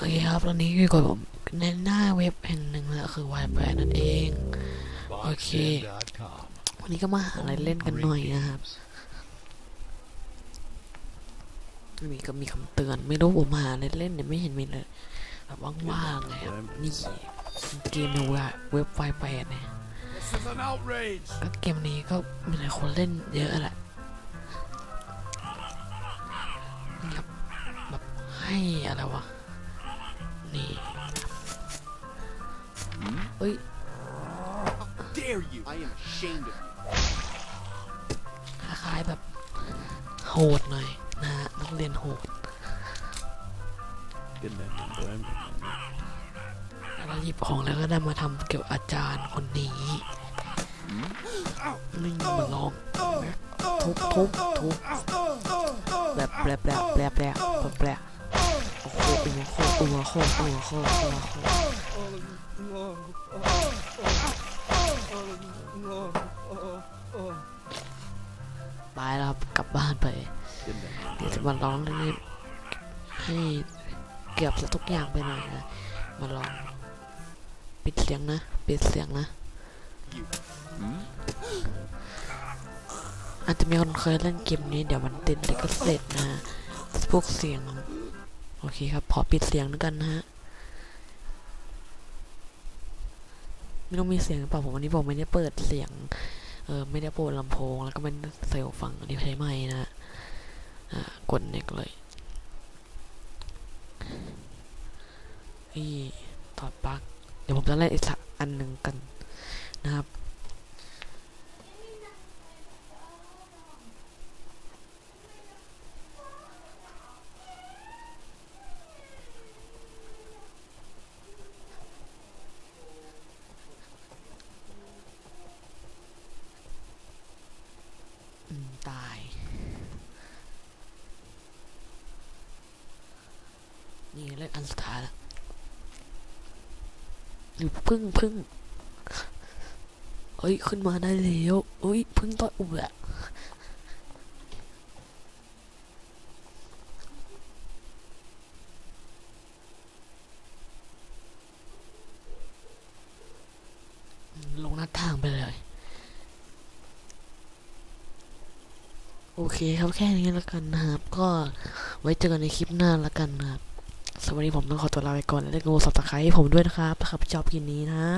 โอเคครับ ตอนนี้อยู่กับผมในหน้าเว็บแห่งหนึ่งนะคือวายแบรนั่นเอง Okay. Boxin.com. วันนี้ก็มาหาอะไรเล่นกันหน่อยนะครับมีก็มีคำเตือนไม่รู้ผมหาอะไรเล่นเนี่ยไม่เห็นมีเลยแบบว่างๆเลยครับนี่เกมในเว็บเว็บไวแปดเนี่ยก็เกมนี้ก็มีหลายคนเล่นเยอะแหละนี่ครับแบบให้อะไรวะ เอ้ย Dare you? I am ashamed of you. คล้ายๆแบบโหดหน่อยนะฮะนักเรียนโหดแล้วหยิบของแล้วก็ได้มาทำเกี่ยวกับอาจารย์คนนี้นี่มาลองทุบทุบทุบแบบแปลแปลแปลแปลแปลแปลโอ้โหโอ้ โหโอ้โหโอ้โหโอ้โหโอ้โหไปแล้วครับกลับบ้านไปเดี๋ยวจะมาร้องเล่นให้เกือบจะทุกอย่างไปหน่อยนะมาลองปิดเสียงนะปิดเสียงนะอาจจะมีคนเคยเล่นเกมนี้เดี๋ยวมันติดลิขสิทธิ์นะพวกเสียง โอเคครับขอปิดเสียงแล้วยกันนะฮะ ไม่ต้องมีเสียงหรอเปล่าผมวันนี้ผมไม่ได้เปิดเสียง เออไม่ได้เปิดลำโพง แล้วก็ไม่ได้ใส่หูฟังอันนี้ใช้ไม้นะฮะอ่ากดเน็กเลยนี่ถอดปลั๊กเดี๋ยวผมจะเล่นอีกสักอันหนึ่งกันนะครับ ตาย นี่เล่นอันสุดท้ายแล้วหรือพึ่งพึ่งเฮ้ย ขึ้นมาได้แล้วเฮ้ยพึ่งต่อยอุบะลงหน้าต่างไปเลย โอเคครับแค่นี้แล้วกันนะครับ ก็ไว้เจอกันในคลิปหน้าแล้วกันนะครับสวัสดีผมต้องขอตัวลาไปก่อน และได้กด subscribe ให้ผมด้วยนะครับถ้าใครชอบคลิปนี้นะฮะ